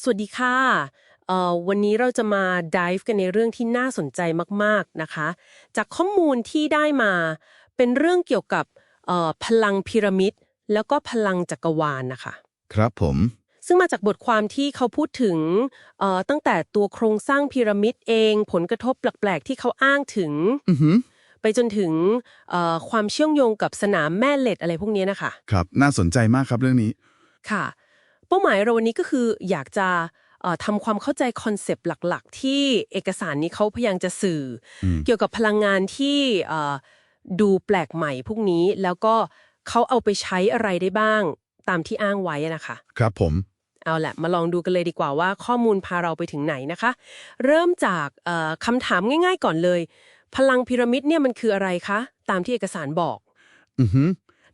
สวัสดีค่ะเอ่อวันนี้เราจะมา dive กันในเรื่องที่น่าสนใจมาก ๆ นะคะ จากข้อมูลที่ได้มาเป็นเรื่องเกี่ยวกับเอ่อพลังพีระมิด แล้วก็พลังจักรวาลนะคะ ครับผม ซึ่งมาจากบทความที่เขาพูดถึงเอ่อตั้งแต่ตัวโครงสร้างพีระมิดเอง ผลกระทบแปลก ๆ ที่เขาอ้างถึงอือหือไปจนถึงเอ่อความเชื่อมโยงกับสนามแม่เหล็กอะไรพวกนี้นะคะ ครับ น่าสนใจมากครับเรื่องนี้ ค่ะ เป้าหมายเราวันนี้ก็คืออยากจะเอ่อทำความเข้าใจคอนเซปต์หลักๆ ที่เอกสารนี้เขาพยายามจะสื่ออมเกี่ยวกับพลังงานที่เอ่อดูแปลกใหม่พวกนี้ แล้วก็เขาเอาไปใช้อะไรได้บ้างตามที่อ้างไว้นะคะ ครับผม เอาแหละมาลองดูกันเลยดีกว่าว่าข้อมูลพาเราไปถึงไหนนะคะ เริ่มจากเอ่อคำถามง่าย ๆ ก่อนเลย พลังพีระมิดเนี่ยมันคืออะไรคะ ตามที่เอกสารบอก อือหือ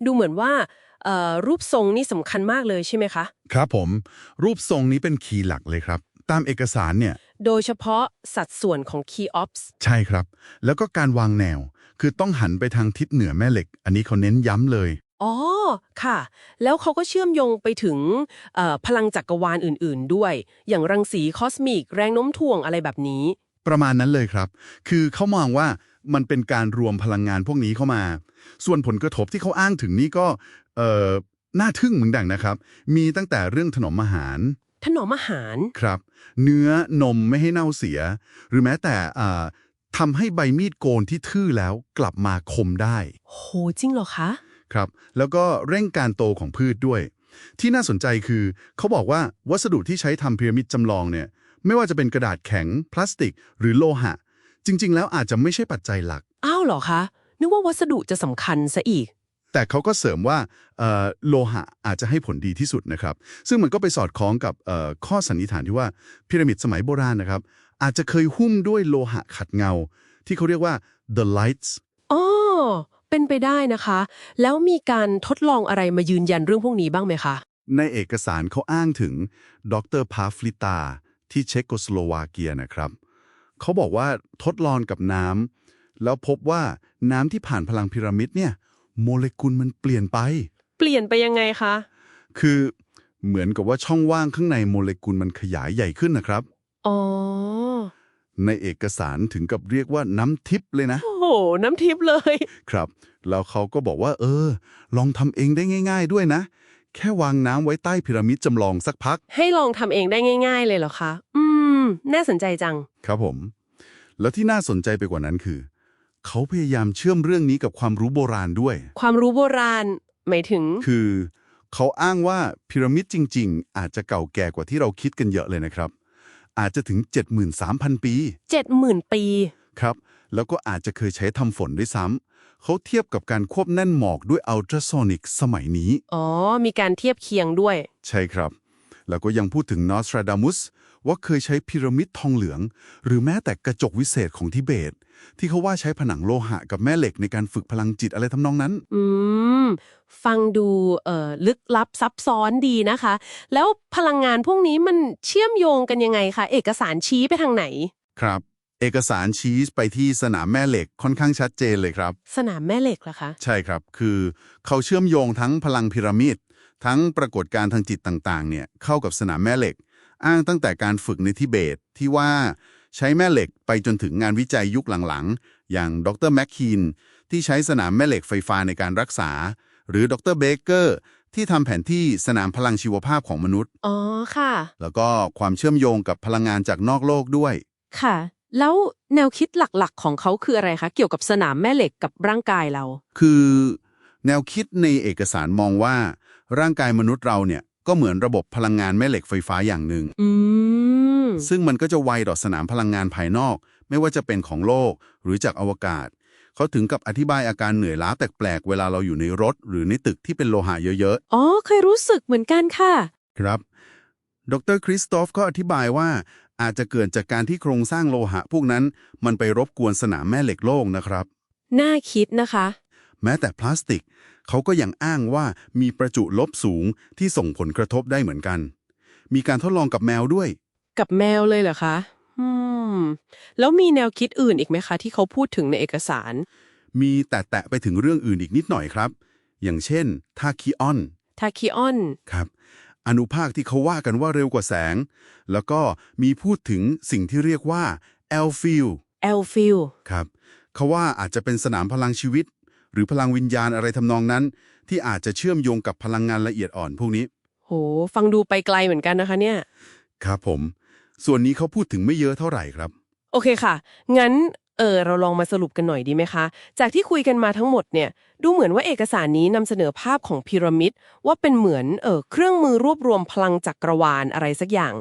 ดูเหมือนว่าเอ่อ รูปทรงนี่สำคัญมากเลยใช่ไหมคะ ครับผม รูปทรงนี้เป็นคีย์หลักเลยครับ ตามเอกสารเนี่ย โดยเฉพาะสัดส่วนของ Key Ops ใช่ครับ แล้วก็การวางแนว คือต้องหันไปทางทิศเหนือแม่เหล็ก อันนี้เขาเน้นย้ำเลย อ๋อ ค่ะ แล้วเขาก็เชื่อมโยงไปถึงเอ่อพลังจักรวาลอื่น ๆ ด้วย อย่างรังสีคอสมิก แรงโน้มถ่วงอะไรแบบนี้ ประมาณนั้นเลยครับ คือเขามองว่ามันเป็นการรวมพลังงานพวกนี้เข้ามา ส่วนผลกระทบที่เขาอ้างถึงนี่ก็ เอ่อน่าทึ่งเหมือนดังนะครับ มีตั้งแต่เรื่องถนอมอาหาร ถนอมอาหาร ครับ เนื้อนมไม่ให้เน่าเสีย หรือแม้แต่อ่าทำให้ใบมีดโกนที่ทื่อแล้วกลับมาคมได้ โหจริงเหรอคะ ครับ แล้วก็เร่งการโตของพืชด้วย ที่น่าสนใจคือ เขาบอกว่าวัสดุที่ใช้ทำพีระมิดจำลองเนี่ย ไม่ว่าจะเป็นกระดาษแข็ง พลาสติก หรือโลหะ จริง ๆ แล้วอาจจะไม่ใช่ปัจจัยหลัก อ้าวเหรอคะ นึกว่าวัสดุจะสำคัญซะอีก แต่เขาก็เสริมว่าเอ่อโลหะอาจจะให้ผลดีที่สุดนะครับ ซึ่งมันก็ไปสอดคล้องกับเอ่อข้อสันนิษฐานที่ว่าพีระมิดสมัยโบราณนะครับ อาจจะเคยหุ้มด้วยโลหะขัดเงา ที่เขาเรียกว่า the lights อ๋อเป็นไปได้นะคะ แล้วมีการทดลองอะไรมายืนยันเรื่องพวกนี้บ้างไหมคะ ในเอกสารเขาอ้างถึงดรพาฟลิตาที่เช็กโกสโลวาเกียนะครับเขาบอกว่าทดลองกับน้ำแล้วพบว่าน้ำที่ผ่านพลังพีระมิดเนี่ย โมเลกุลมันเปลี่ยนไป เปลี่ยนไปยังไงคะ คือเหมือนกับว่าช่องว่างข้างในโมเลกุลมันขยายใหญ่ขึ้นนะครับ อ๋อ ในเอกสารถึงกับเรียกว่าน้ำทิพย์เลยนะ โอ้โห น้ำทิพย์เลย ครับ แล้วเขาก็บอกว่า เออ ลองทำเองได้ง่าย ๆ ด้วยนะ แค่วางน้ำไว้ใต้พีระมิดจำลองสักพัก ให้ลองทำเองได้ง่าย ๆ เลยเหรอคะ อืม น่าสนใจจัง ครับผม แล้วที่น่าสนใจไปกว่านั้นคือ เขาพยายามเชื่อมเรื่องนี้กับความรู้โบราณด้วย ความรู้โบราณหมายถึง คือเขาอ้างว่าพีระมิดจริง ๆ อาจจะเก่าแก่กว่าที่เราคิดกันเยอะเลยนะครับ อาจจะถึง 73,000 ปีเจ็ดหมื่นปี ครับ แล้วก็อาจจะเคยใช้ทำฝนด้วยซ้ำเขาเทียบกับการควบแน่นหมอกด้วยอัลตราโซนิกสมัยนี้ อ๋อ มีการเทียบเคียงด้วย ใช่ครับ แล้วก็ยังพูดถึงนอสตราดามุส ว่าเคยใช้พีระมิดทองเหลือง หรือแม้แต่กระจกวิเศษของทิเบต ที่เขาว่าใช้ผนังโลหะกับแม่เหล็กในการฝึกพลังจิตอะไรทำนองนั้น อืม ฟังดูเอ่อลึกลับซับซ้อนดีนะคะ แล้วพลังงานพวกนี้มันเชื่อมโยงกันยังไงคะเอกสารชี้ไปทางไหน ครับเอกสารชี้ไปที่สนามแม่เหล็กค่อนข้างชัดเจนเลยครับ สนามแม่เหล็กเหรอคะ ใช่ครับ คือเขาเชื่อมโยงทั้งพลังพีระมิด ทั้งปรากฏการณ์ทางจิตต่างๆ เนี่ยเข้ากับสนามแม่เหล็ก อ้างตั้งแต่การฝึกในทิเบตที่ว่าใช้แม่เหล็กไปจนถึงงานวิจัยยุคหลังๆ อย่างดรแมคคีนที่ใช้สนามแม่เหล็กไฟฟ้าในการรักษา หรือดรเบเกอร์ที่ทำแผนที่สนามพลังชีวภาพของมนุษย์ อ๋อ ค่ะ แล้วก็ความเชื่อมโยงกับพลังงานจากนอกโลกด้วย ค่ะ แล้วแนวคิดหลักๆ ของเขาคืออะไรคะ เกี่ยวกับสนามแม่เหล็กกับร่างกายเรา คือ แนวคิดในเอกสารมองว่า ร่างกายมนุษย์เราเนี่ย ก็เหมือนระบบพลังงานแม่เหล็กไฟฟ้าอย่างหนึ่ง อืม ซึ่งมันก็จะไวต่อสนามพลังงานภายนอก ไม่ว่าจะเป็นของโลกหรือจากอวกาศ เขาถึงกับอธิบายอาการเหนื่อยล้าแปลกๆเวลาเราอยู่ในรถ หรือในตึกที่เป็นโลหะเยอะอ๋อ เคยรู้สึกเหมือนกันค่ะ ๆ ครับ ดรคริสโตฟก็อธิบายว่า อาจจะเกิดจากการที่โครงสร้างโลหะพวกนั้น มันไปรบกวนสนามแม่เหล็กโลกนะครับ น่าคิดนะคะ แม้แต่พลาสติก เขาก็ยังอ้างว่ามีประจุลบสูงที่ส่งผลกระทบได้เหมือนกัน มีการทดลองกับแมวด้วย กับแมวเลยเหรอคะอืมแล้วมีแนวคิดอื่นอีกไหมคะ ที่เขาพูดถึงในเอกสาร มีแตะๆไปถึงเรื่องอื่นอีกนิดหน่อยครับ อย่างเช่นทาคิออนทาคิออนครับอนุภาคที่เขาว่ากันว่าเร็วกว่าแสง แล้วก็มีพูดถึงสิ่งที่เรียกว่า e l f i l แอลฟิลครับเขาว่าอาจจะเป็นสนามพลังชีวิต หรือพลังวิญญาณอะไรทำนองนั้น ที่อาจจะเชื่อมโยงกับพลังงานละเอียดอ่อนพวกนี้ โห ฟังดูไปไกลเหมือนกันนะคะเนี่ย ครับผม ส่วนนี้เขาพูดถึงไม่เยอะเท่าไหร่ครับ โอเคค่ะ งั้น เออเราลองมาสรุปกันหน่อยดีไหมคะ จากที่คุยกันมาทั้งหมดเนี่ย ดูเหมือนว่าเอกสารนี้นำเสนอภาพของพีระมิด ว่าเป็นเหมือนเออเครื่องมือรวบรวมพลังจักรวาลอะไรสักอย่าง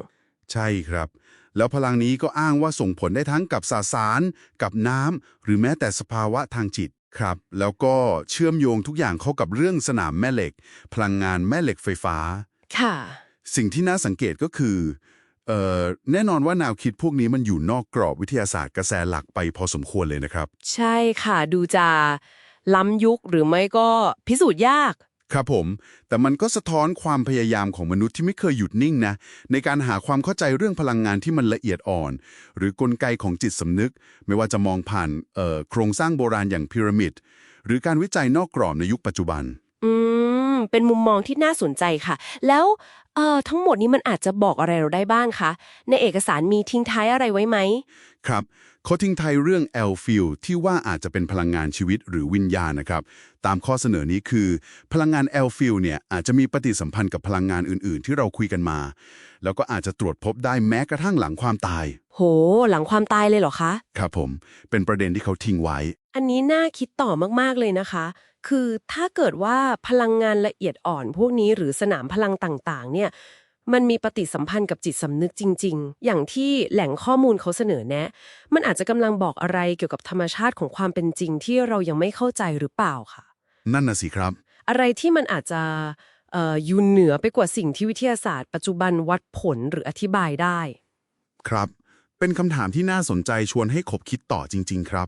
ใช่ครับ แล้วพลังนี้ก็อ้างว่าส่งผลได้ทั้งกับสสาร กับน้ำหรือแม้แต่สภาวะทางจิต ครับ แล้วก็เชื่อมโยงทุกอย่างเข้ากับเรื่องสนามแม่เหล็ก พลังงานแม่เหล็กไฟฟ้า ค่ะ สิ่งที่น่าสังเกตก็คือเอ่อแน่นอนว่าแนวคิดพวกนี้มันอยู่นอกกรอบวิทยาศาสตร์กระแสหลักไปพอสมควรเลยนะครับ ใช่ค่ะ ดูจะล้ำยุคหรือไม่ก็พิสูจน์ยาก ครับผม แต่มันก็สะท้อนความพยายามของมนุษย์ที่ไม่เคยหยุดนิ่งนะ ในการหาความเข้าใจเรื่องพลังงานที่มันละเอียดอ่อน หรือกลไกของจิตสำนึก ไม่ว่าจะมองผ่านเอ่อโครงสร้างโบราณอย่างพีระมิด หรือการวิจัยนอกกรอบในยุคปัจจุบัน อืม เป็นมุมมองที่น่าสนใจค่ะ แล้วเอ่อทั้งหมดนี้มันอาจจะบอกอะไรเราได้บ้างคะ ในเอกสารมีทิ้งท้ายอะไรไว้ไหม ครับ เขาทิ้งท้ายเรื่องแอลฟิลที่ว่าอาจจะเป็นพลังงานชีวิตหรือวิญญาณนะครับ ตามข้อเสนอนี้คือ พลังงานแอลฟิลเนี่ยอาจจะมีปฏิสัมพันธ์กับพลังงานอื่น ๆ ที่เราคุยกันมา แล้วก็อาจจะตรวจพบได้แม้กระทั่งหลังความตาย โห หลังความตายเลยเหรอคะ ครับผม เป็นประเด็นที่เขาทิ้งไว้ อันนี้น่าคิดต่อมากๆเลยนะคะ คือถ้าเกิดว่าพลังงานละเอียดอ่อนพวกนี้หรือสนามพลังต่างๆ เนี่ย มันมีปฏิสัมพันธ์กับจิตสำนึกจริง ๆ อย่างที่แหล่งข้อมูลเขาเสนอแนะ มันอาจจะกำลังบอกอะไรเกี่ยวกับธรรมชาติของความเป็นจริงที่เรายังไม่เข้าใจหรือเปล่าค่ะ นั่นน่ะสิครับ อะไรที่มันอาจจะเอ่ออยู่เหนือไปกว่าสิ่งที่วิทยาศาสตร์ ปัจจุบันวัดผลหรืออธิบายได้ ครับ เป็นคำถามที่น่าสนใจชวนให้คบคิดต่อจริง ๆ ครับ